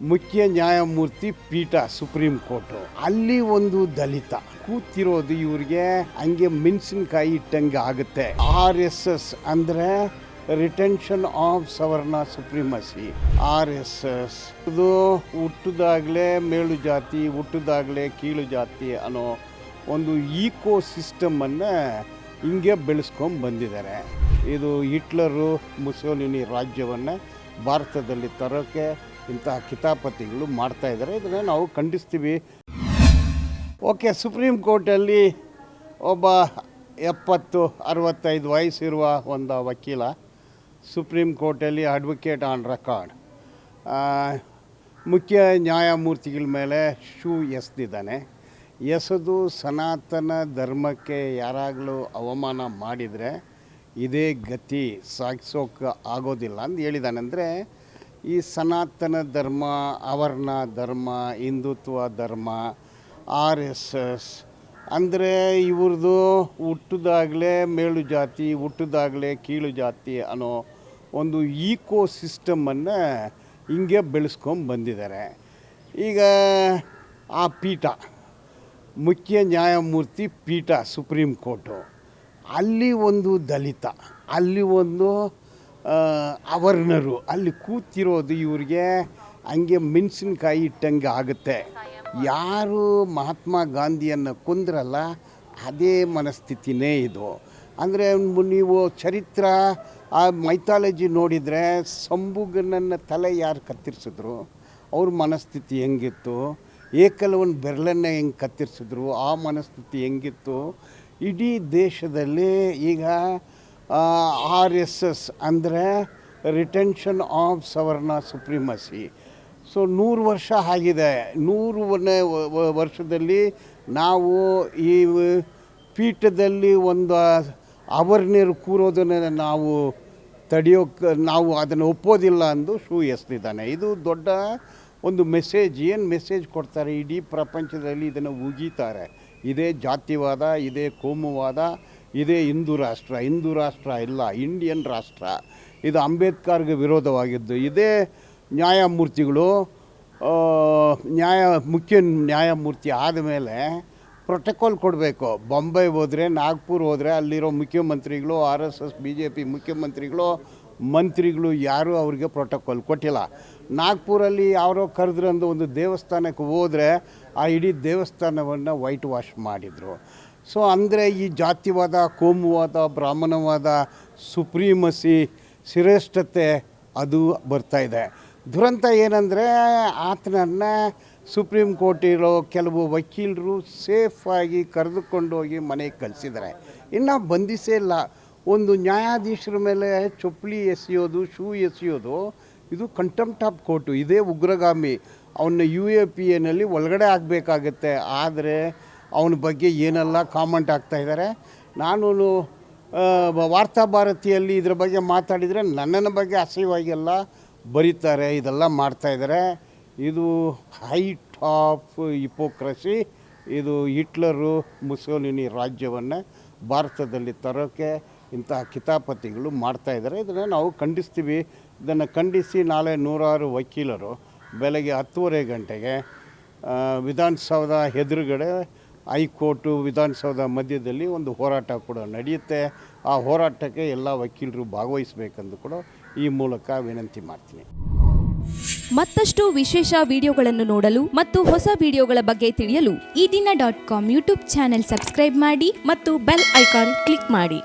ಮುಖ್ಯ ನ್ಯಾಯಮೂರ್ತಿ ಪೀಠ, ಸುಪ್ರೀಂ ಕೋರ್ಟು. ಅಲ್ಲಿ ಒಂದು ದಲಿತ. ಕೂತಿರೋದು ಇವ್ರಿಗೆ ಹಂಗೆ ಮೆಣಸಿನ್ಕಾಯಿ ಇಟ್ಟಂಗೆ ಆಗುತ್ತೆ. ಆರ್ ಎಸ್ ಎಸ್ ಅಂದರೆ retention of ಸವರ್ಣ supremacy R S S ಇದು ಹುಟ್ಟಿದಾಗಲೇ ಮೇಲು ಜಾತಿ, ಹುಟ್ಟಿದಾಗಲೇ ಕೀಳು ಜಾತಿ ಅನ್ನೋ ಒಂದು ಈಕೋ ಸಿಸ್ಟಮನ್ನು ಹಿಂಗೆ ಬೆಳೆಸ್ಕೊಂಡು ಬಂದಿದ್ದಾರೆ. ಇದು ಹಿಟ್ಲರು, ಮುಸೋಲಿನಿ ರಾಜ್ಯವನ್ನು ಭಾರತದಲ್ಲಿ ತರೋಕ್ಕೆ ಇಂತಹ ಕಿತಾಪತಿಗಳು ಮಾಡ್ತಾ ಇದ್ದಾರೆ. ಇದನ್ನು ನಾವು ಖಂಡಿಸ್ತೀವಿ. ಓಕೆ, ಸುಪ್ರೀಂ ಕೋರ್ಟಲ್ಲಿ ಒಬ್ಬ ಎಪ್ಪತ್ತು, ಅರವತ್ತೈದು ವಯಸ್ಸಿರುವ ಒಂದು ವಕೀಲ ಸುಪ್ರೀಂ ಕೋರ್ಟಲ್ಲಿ ಅಡ್ವೊಕೇಟ್ ಆನ್ ರೆಕಾರ್ಡ್ ಮುಖ್ಯ ನ್ಯಾಯಮೂರ್ತಿಗಳ ಮೇಲೆ ಶೂ ಎಸ್ದಿದ್ದಾನೆ. ಎಸೆದು ಸನಾತನ ಧರ್ಮಕ್ಕೆ ಯಾರಾಗಲೂ ಅವಮಾನ ಮಾಡಿದರೆ ಇದೇ ಗತಿ ಸಾಗಿಸೋಕೆ ಆಗೋದಿಲ್ಲ ಅಂತ ಹೇಳಿದ್ದಾನೆ. ಅಂದರೆ ಈ ಸನಾತನ ಧರ್ಮ ಅವರ್ಣ ಧರ್ಮ, ಹಿಂದುತ್ವ ಧರ್ಮ, ಆರ್ ಎಸ್ ಎಸ್, ಅಂದರೆ ಇವ್ರದ್ದು ಹುಟ್ಟಿದಾಗಲೇ ಮೇಲು ಜಾತಿ, ಹುಟ್ಟಿದಾಗಲೇ ಕೀಳು ಜಾತಿ ಅನ್ನೋ ಒಂದು ಈಕೋ ಸಿಸ್ಟಮನ್ನು ಹಿಂಗೆ ಬೆಳೆಸ್ಕೊಂಡು ಬಂದಿದ್ದಾರೆ. ಈಗ ಆ ಪೀಠ, ಮುಖ್ಯ ನ್ಯಾಯಮೂರ್ತಿ ಪೀಠ ಸುಪ್ರೀಂ ಕೋರ್ಟು, ಅಲ್ಲಿ ಒಂದು ದಲಿತ, ಅಲ್ಲಿ ಒಂದು ಅವರ್ಣರು ಅಲ್ಲಿ ಕೂತಿರೋದು ಇವ್ರಿಗೆ ಹಂಗೆ ಮೆಣಸಿನ್ಕಾಯಿ ಇಟ್ಟಂಗೆ ಆಗುತ್ತೆ. ಯಾರು ಮಹಾತ್ಮ ಗಾಂಧಿಯನ್ನು ಕೊಂದ್ರಲ್ಲ, ಅದೇ ಮನಸ್ಥಿತಿನೇ ಇದು. ಅಂದರೆ ನೀವು ಚರಿತ್ರ, ಆ ಮೈಥಾಲಜಿ ನೋಡಿದರೆ ಸಂಭುಗನನ್ನ ತಲೆ ಯಾರು ಕತ್ತರಿಸಿದ್ರು? ಅವ್ರ ಮನಸ್ಥಿತಿ ಹೆಂಗಿತ್ತು? ಏಕಲವನ್ ಬೆರಳನ್ನೇ ಹೆಂಗೆ ಕತ್ತರಿಸಿದ್ರು? ಆ ಮನಸ್ಥಿತಿ ಹೆಂಗಿತ್ತು? ಇಡೀ ದೇಶದಲ್ಲಿ ಈಗ ಆರ್ ಎಸ್ ಎಸ್ ಅಂದರೆ retention of savarna supremacy so ನೂರು ವರ್ಷ ಆಗಿದೆ. ನೂರು ವನೆ- ವ- ವ- ವರ್ಷದಲ್ಲಿ ನಾವು ಈ ಪೀಠದಲ್ಲಿ ಒಂದು ಅವರ್ನೀರು ಕೂರೋದನ್ನು ನಾವು ತಡೆಯೋಕ್ಕೆ ನಾವು ಅದನ್ನು ಒಪ್ಪೋದಿಲ್ಲ ಅಂದು ಶೂ ಎಸ್ತಿದ್ದಾನೆ ಇದು ದೊಡ್ಡ ಒಂದು ಮೆಸೇಜ್ ಏನು ಮೆಸೇಜ್ ಕೊಡ್ತಾರೆ? ಇಡೀ ಪ್ರಪಂಚದಲ್ಲಿ ಇದನ್ನು ಉಗೀತಾರೆ. ಇದೇ ಜಾತಿವಾದ, ಇದೇ ಕೋಮುವಾದ ಇದೇ ಹಿಂದೂ ರಾಷ್ಟ್ರ ಹಿಂದೂ ರಾಷ್ಟ್ರ ಇಲ್ಲ, ಇಂಡಿಯನ್ ರಾಷ್ಟ್ರ. ಇದು ಅಂಬೇಡ್ಕರ್ಗೆ ವಿರೋಧವಾಗಿದ್ದು. ಇದೇ ನ್ಯಾಯಮೂರ್ತಿಗಳು ನ್ಯಾಯ, ಮುಖ್ಯ ನ್ಯಾಯಮೂರ್ತಿ ಆದಮೇಲೆ ಪ್ರೋಟೋಕಾಲ್ ಕೊಡಬೇಕು. ಬೊಂಬೈ ಹೋದರೆ, ನಾಗ್ಪುರ್ ಹೋದರೆ ಅಲ್ಲಿರೋ ಮುಖ್ಯಮಂತ್ರಿಗಳು, R S S, B J P ಮುಖ್ಯಮಂತ್ರಿಗಳು, ಮಂತ್ರಿಗಳು ಯಾರೂ ಅವ್ರಿಗೆ ಪ್ರೋಟೋಕಾಲ್ ಕೊಟ್ಟಿಲ್ಲ. ನಾಗ್ಪುರಲ್ಲಿ ಯಾರೋ ಕರೆದ್ರಂದು ಒಂದು ದೇವಸ್ಥಾನಕ್ಕೆ ಹೋದರೆ ಆ ಇಡೀ ದೇವಸ್ಥಾನವನ್ನು ವೈಟ್ ವಾಶ್ ಮಾಡಿದರು. ಸೊ ಅಂದರೆ ಈ ಜಾತಿವಾದ, ಕೋಮುವಾದ, ಬ್ರಾಹ್ಮಣವಾದ, ಸುಪ್ರೀಮಸಿ, ಶ್ರೇಷ್ಠತೆ ಅದು ಬರ್ತಾ ಇದೆ. ದುರಂತ ಏನಂದರೆ ಆತನನ್ನ ಸುಪ್ರೀಂ ಕೋರ್ಟಿರೋ ಕೆಲವು ವಕೀಲರು ಸೇಫಾಗಿ ಕರೆದುಕೊಂಡು ಹೋಗಿ ಮನೆಗೆ ಕಳಿಸಿದ್ದಾರೆ. ಇನ್ನು ಬಂಧಿಸೇ ಇಲ್ಲ. ಒಂದು ನ್ಯಾಯಾಧೀಶರ ಮೇಲೆ ಚೊಪ್ಪಲಿ ಎಸೆಯೋದು, ಶೂ ಎಸೆಯೋದು, ಇದು ಕಂಟೆಂಪ್ಟ್ ಆಫ್ ಕೋರ್ಟು ಇದೇ ಉಗ್ರಗಾಮಿ. ಅವನ್ನ ಯು ಎ ಪಿ ಎನಲ್ಲಿ ಒಳಗಡೆ ಆಗಬೇಕಾಗತ್ತೆ. ಆದರೆ ಅವನ ಬಗ್ಗೆ ಏನೆಲ್ಲ ಕಾಮೆಂಟ್ ಆಗ್ತಾ ಇದ್ದಾರೆ ನಾನು ವಾರ್ತಾ ಭಾರತಿಯಲ್ಲಿ ಇದ್ರ ಬಗ್ಗೆ ಮಾತಾಡಿದರೆ ನನ್ನನ್ನು ಬಗ್ಗೆ ಅಸಹ್ಯವಾಗೆಲ್ಲ. ಬರೀತಾರೆ, ಇದೆಲ್ಲ ಮಾಡ್ತಾ ಇದ್ದಾರೆ ಇದು ಹೈಟ್ ಆಫ್ ಹಿಪೋಕ್ರಸಿ ಇದು ಹಿಟ್ಲರು, ಮುಸೋಲಿನಿ ರಾಜ್ಯವನ್ನು ಭಾರತದಲ್ಲಿ ತರೋಕ್ಕೆ ಇಂತಹ ಕಿತಾಪತಿಗಳು ಮಾಡ್ತಾ ಇದ್ದಾರೆ ಇದನ್ನು ನಾವು ಖಂಡಿಸ್ತೀವಿ. ಇದನ್ನು ಖಂಡಿಸಿ ನಾಳೆ ನೂರಾರು ವಕೀಲರು ಬೆಳಗ್ಗೆ ಹತ್ತುವರೆ ಗಂಟೆಗೆ ವಿಧಾನಸೌಧ ಎದುರುಗಡೆ ಹೈಕೋರ್ಟು ವಿಧಾನಸೌಧ ಮಧ್ಯದಲ್ಲಿ ಒಂದು ಹೋರಾಟ ಕೂಡ ನಡೆಯುತ್ತೆ. ಆ ಹೋರಾಟಕ್ಕೆ ಎಲ್ಲ ವಕೀಲರು ಭಾಗವಹಿಸಬೇಕೆಂದು ಕೂಡ ಈ ಮೂಲಕ ವಿನಂತಿ ಮಾಡ್ತೀನಿ. ಮತ್ತಷ್ಟು ವಿಶೇಷ ವಿಡಿಯೋಗಳನ್ನು ನೋಡಲು ಮತ್ತು ಹೊಸ ವಿಡಿಯೋಗಳ ಬಗ್ಗೆ ತಿಳಿಯಲು ಈ ದಿನ dot com YouTube channel subscribe ಮಾಡಿ ಮತ್ತು ಬೆಲ್ ಐಕಾನ್ ಕ್ಲಿಕ್ ಮಾಡಿ.